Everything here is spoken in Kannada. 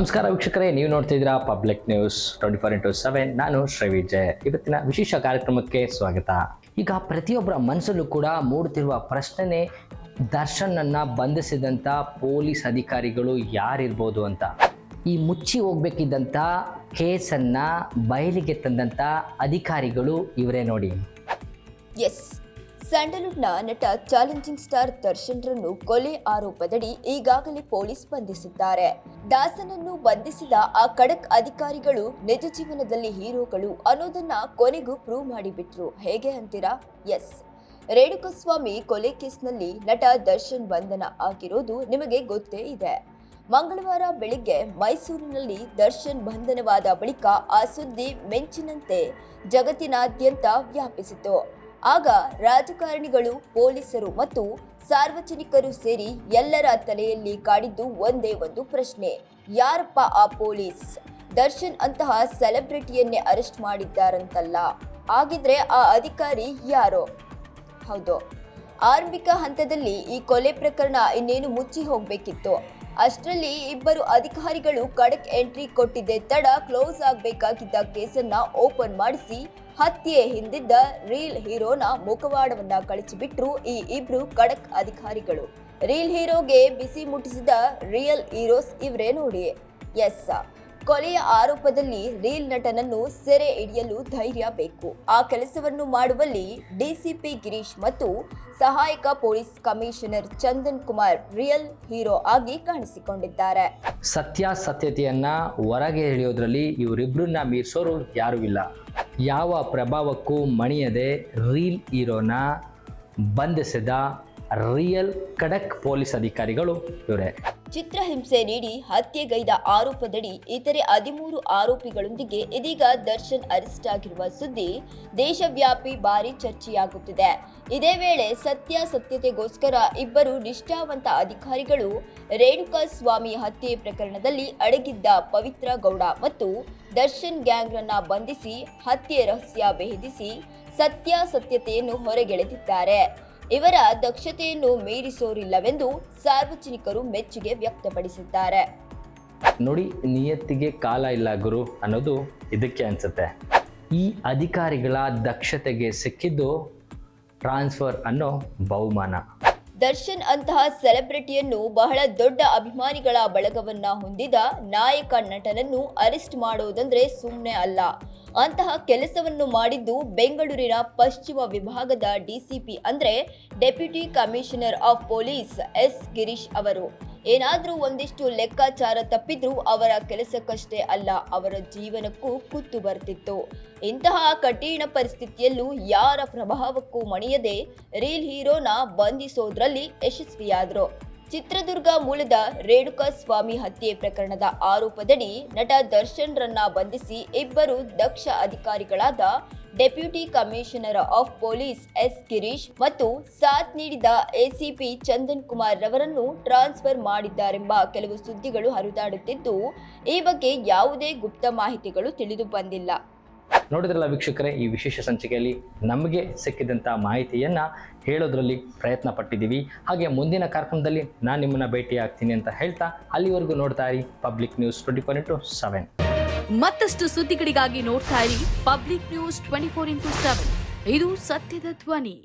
ನಮಸ್ಕಾರ ವೀಕ್ಷಕರೇ, ನೀವು ನೋಡ್ತಿದ್ದೀರಾ public news twenty four into seven ನಾನು ಶ್ರೀವಿಜಯ್ ಇವತ್ತಿನ ವಿಶೇಷ ಕಾರ್ಯಕ್ರಮಕ್ಕೆ ಸ್ವಾಗತ. ಈಗ ಪ್ರತಿಯೊಬ್ಬರ ಮನಸ್ಸಲ್ಲೂ ಕೂಡ ಮೂಡುತ್ತಿರುವ ಪ್ರಶ್ನೆ ದರ್ಶನನ್ನು ಬಂಧಿಸಿದಂಥ ಪೊಲೀಸ್ ಅಧಿಕಾರಿಗಳು ಯಾರಿರ್ಬೋದು ಅಂತ. ಈ ಮುಚ್ಚಿ ಹೋಗ್ಬೇಕಿದ್ದಂಥ ಕೇಸನ್ನು ಬಯಲಿಗೆ ತಂದಂಥ ಅಧಿಕಾರಿಗಳು ಇವರೇ ನೋಡಿ. ಎಸ್ ಸ್ಯಾಂಡಲ್ವುಡ್ನ ನಟ ಚಾಲೆಂಜಿಂಗ್ ಸ್ಟಾರ್ ದರ್ಶನ್ರನ್ನು ಕೊಲೆ ಆರೋಪದಡಿ ಈಗಾಗಲೇ ಪೊಲೀಸ್ ಬಂಧಿಸಿದ್ದಾರೆ. ದಾಸನನ್ನು ಬಂಧಿಸಿದ ಆ ಖಡಕ್ ಅಧಿಕಾರಿಗಳು ನಿಜ ಜೀವನದಲ್ಲಿ ಹೀರೋಗಳು ಅನ್ನೋದನ್ನ ಕೊನೆಗೂ ಪ್ರೂವ್ ಮಾಡಿಬಿಟ್ರು. ಹೇಗೆ ಅಂತೀರಾ? ಎಸ್. ರೇಣುಕಸ್ವಾಮಿ ಕೊಲೆ ಕೇಸ್ನಲ್ಲಿ ನಟ ದರ್ಶನ್ ಬಂಧನ ಆಗಿರೋದು ನಿಮಗೆ ಗೊತ್ತೇ ಇದೆ. ಮಂಗಳವಾರ ಬೆಳಿಗ್ಗೆ ಮೈಸೂರಿನಲ್ಲಿ ದರ್ಶನ್ ಬಂಧನವಾದ ಬಳಿಕ ಆ ಸುದ್ದಿ ಮೆಂಚಿನಂತೆ ಜಗತ್ತಿನಾದ್ಯಂತ ವ್ಯಾಪಿಸಿತು. ಆಗ ರಾಜಕಾರಣಿಗಳು, ಪೊಲೀಸರು ಮತ್ತು ಸಾರ್ವಜನಿಕರು ಸೇರಿ ಎಲ್ಲರ ತಲೆಯಲ್ಲಿ ಕಾಡಿದ್ದು ಒಂದೇ ಒಂದು ಪ್ರಶ್ನೆ. ಯಾರಪ್ಪ ಆ ಪೊಲೀಸ್? ದರ್ಶನ್ ಅಂತಹ ಸೆಲೆಬ್ರಿಟಿಯನ್ನೇ ಅರೆಸ್ಟ್ ಮಾಡಿದ್ದಾರಂತಲ್ಲ. ಆಗಿದ್ರೆ ಆ ಅಧಿಕಾರಿ ಯಾರೋ? ಹೌದು. ಆರಂಭಿಕ ಹಂತದಲ್ಲಿ ಈ ಕೊಲೆ ಪ್ರಕರಣ ಇನ್ನೇನು ಮುಚ್ಚಿ ಹೋಗ್ಬೇಕಿತ್ತು? ಅಷ್ಟರಲ್ಲಿ ಇಬ್ಬರು ಅಧಿಕಾರಿಗಳು ಖಡಕ್ ಎಂಟ್ರಿ ಕೊಟ್ಟಿದ್ದೆ. ತಡ ಕ್ಲೋಸ್ ಆಗಬೇಕಾಗಿದ್ದ ಕೇಸನ್ನ ಓಪನ್ ಮಾಡಿಸಿ ಹತ್ಯೆ ಹಿಂದಿದ್ದ ರೀಲ್ ಹೀರೋನ ಮುಖವಾಡವನ್ನ ಕಳಿಸಿಬಿಟ್ರು ಈ ಇಬ್ರು ಖಡಕ್ ಅಧಿಕಾರಿಗಳು. ರೀಲ್ ಹೀರೋಗೆ ಬಿಸಿ ಮುಟ್ಟಿಸಿದ ರಿಯಲ್ ಹೀರೋಸ್ ಇವರೇ ನೋಡಿ. ಎಸ್. ಕೊಲೆಯ ಆರೋಪದಲ್ಲಿ ರೀಲ್ ನಟನನ್ನು ಸೆರೆ ಹಿಡಿಯಲು ಧೈರ್ಯ ಬೇಕು. ಆ ಕೆಲಸವನ್ನು ಮಾಡುವಲ್ಲಿ ಡಿಸಿಪಿ ಗಿರೀಶ್ ಮತ್ತು ಸಹಾಯಕ police commissioner Chandan Kumar real hero ಆಗಿ ಕಾಣಿಸಿಕೊಂಡಿದ್ದಾರೆ. ಸತ್ಯಾಸತ್ಯತೆಯನ್ನ ಹೊರಗೆ ಎಳೆಯೋದ್ರಲ್ಲಿ ಇವರಿಬ್ಬರನ್ನ ಮೀರಿಸೋರು ಯಾರೂ ಇಲ್ಲ. ಯಾವ ಪ್ರಭಾವಕ್ಕೂ ಮಣಿಯದೆ ರೀಲ್ ಹೀರೋನ ಬಂಧಿಸಿದ ರಿಯಲ್ ಖಡಕ್ ಪೊಲೀಸ್ ಅಧಿಕಾರಿಗಳು ಇವರೇ. ಚಿತ್ರಹಿಂಸೆ ನೀಡಿ ಹತ್ಯೆಗೈದ ಆರೋಪದಡಿ ಇತರೆ ಹದಿಮೂರು ಆರೋಪಿಗಳೊಂದಿಗೆ ಇದೀಗ ದರ್ಶನ್ ಅರೆಸ್ಟ್ ಆಗಿರುವ ಸುದ್ದಿ ದೇಶವ್ಯಾಪಿ ಭಾರಿ ಚರ್ಚೆಯಾಗುತ್ತಿದೆ. ಇದೇ ವೇಳೆ ಸತ್ಯಾಸತ್ಯತೆಗೋಸ್ಕರ ಇಬ್ಬರು ನಿಷ್ಠಾವಂತ ಅಧಿಕಾರಿಗಳು ರೇಣುಕಾ ಸ್ವಾಮಿ ಹತ್ಯೆ ಪ್ರಕರಣದಲ್ಲಿ ಅಡಗಿದ್ದ ಪವಿತ್ರ ಗೌಡ ಮತ್ತು ದರ್ಶನ್ ಗ್ಯಾಂಗ್ರನ್ನ ಬಂಧಿಸಿ ಹತ್ಯೆ ರಹಸ್ಯ ಭೇದಿಸಿ ಸತ್ಯಾಸತ್ಯತೆಯನ್ನು ಹೊರಗೆಳೆದಿದ್ದಾರೆ. ಇವರ ದಕ್ಷತೆಯನ್ನು ಮೀರಿಸೋರಿಲ್ಲವೆಂದು ಸಾರ್ವಜನಿಕರು ಮೆಚ್ಚುಗೆ ವ್ಯಕ್ತಪಡಿಸಿದ್ದಾರೆ. ನೋಡಿ ನಿಯತ್ತಿಗೆ ಕಾಲ ಇಲ್ಲ ಗುರು ಅನ್ನೋದು ಇದಕ್ಕೆ ಅನ್ಸುತ್ತೆ. ಈ ಅಧಿಕಾರಿಗಳ ದಕ್ಷತೆಗೆ ಸಿಕ್ಕಿದ್ದು ಟ್ರಾನ್ಸ್ಫರ್ ಅನ್ನೋ ಬಹುಮಾನ. ದರ್ಶನ್ ಅಂತಹ ಸೆಲೆಬ್ರಿಟಿಯನ್ನು ಬಹಳ ದೊಡ್ಡ ಅಭಿಮಾನಿಗಳ ಬಳಗವನ್ನ ಹೊಂದಿದ ನಾಯಕ ನಟನನ್ನು ಅರೆಸ್ಟ್ ಮಾಡುವುದಂದ್ರೆ ಸುಮ್ಮನೆ ಅಲ್ಲ. ಅಂತಹ ಕೆಲಸವನ್ನು ಮಾಡಿದ್ದು ಬೆಂಗಳೂರಿನ ಪಶ್ಚಿಮ ವಿಭಾಗದ ಡಿಸಿಪಿ ಅಂದ್ರೆ deputy commissioner of police S Girish ಅವರು. ಏನಾದರೂ ಒಂದಿಷ್ಟು ಲೆಕ್ಕಾಚಾರ ತಪ್ಪಿದ್ರೂ ಅವರ ಕೆಲಸಕ್ಕಷ್ಟೇ ಅಲ್ಲ, ಅವರ ಜೀವನಕ್ಕೂ ಕುತ್ತು ಬರ್ತಿತ್ತು. ಇಂತಹ ಕಠಿಣ ಪರಿಸ್ಥಿತಿಯಲ್ಲೂ ಯಾರ ಪ್ರಭಾವಕ್ಕೂ ಮಣಿಯದೆ ರೀಲ್ ಹೀರೋನ ಬಂಧಿಸೋದ್ರಲ್ಲಿ ಯಶಸ್ವಿಯಾದ್ರು. ಚಿತ್ರದುರ್ಗ ಮೂಲದ ರೇಣುಕಾ ಸ್ವಾಮಿ ಹತ್ಯೆ ಪ್ರಕರಣದ ಆರೋಪದಡಿ ನಟ ದರ್ಶನ್ ರನ್ನ ಬಂಧಿಸಿ ಇಬ್ಬರು ದಕ್ಷ ಅಧಿಕಾರಿಗಳಾದ deputy commissioner of police S Girish ಮತ್ತು ಸಾಥ್ ನೀಡಿದ ಎಸಿಪಿ ಚಂದನ್ ಕುಮಾರ್ ರವರನ್ನು ಟ್ರಾನ್ಸ್ಫರ್ ಮಾಡಿದ್ದಾರೆಂಬ ಕೆಲವು ಸುದ್ದಿಗಳು ಹರಿದಾಡುತ್ತಿದ್ದು, ಈ ಬಗ್ಗೆ ಯಾವುದೇ ಗುಪ್ತ ಮಾಹಿತಿಗಳು ತಿಳಿದು ಬಂದಿಲ್ಲ. ನೋಡಿದ್ರಲ್ಲ ವೀಕ್ಷಕರೇ, ಈ ವಿಶೇಷ ಸಂಚಿಕೆಯಲ್ಲಿ ನಮಗೆ ಸಿಕ್ಕಿದಂಥ ಮಾಹಿತಿಯನ್ನು ಹೇಳೋದ್ರಲ್ಲಿ ಪ್ರಯತ್ನ ಪಟ್ಟಿದ್ದೀವಿ. ಹಾಗೆ ಮುಂದಿನ ಕಾರ್ಯಕ್ರಮದಲ್ಲಿ ನಾನು ನಿಮ್ಮನ್ನು ಭೇಟಿ ಆಗ್ತೀನಿ ಅಂತ ಹೇಳ್ತಾ ಅಲ್ಲಿವರೆಗೂ ನೋಡ್ತಾ ಇರಿ public news twenty four into seven ಮತ್ತಷ್ಟು ಸುದ್ದಿಗಳಿಗಾಗಿ ನೋಡ್ತಾ ಇರಿ public news twenty four into seven ಇದು ಸತ್ಯದ ಧ್ವನಿ.